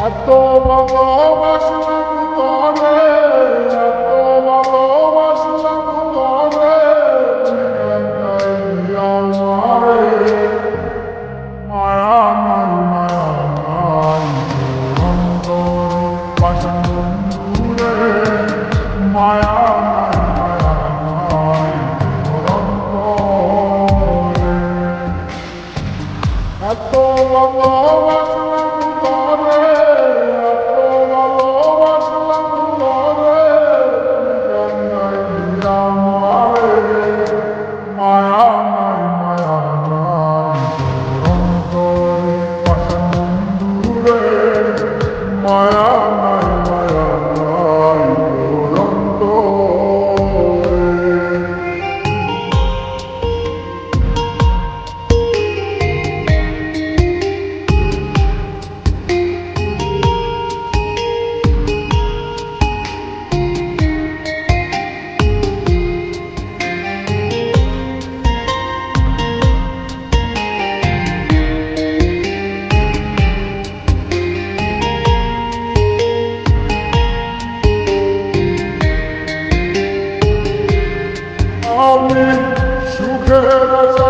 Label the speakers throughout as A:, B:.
A: এত ভালোবাসলাম তরে এত ভালোবাসলাম তরে আমারে মায়া নাই মায়া নাই অন্তর পাশন দূরে মায়া এত ভালোবাসলাম Girl,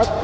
A: এত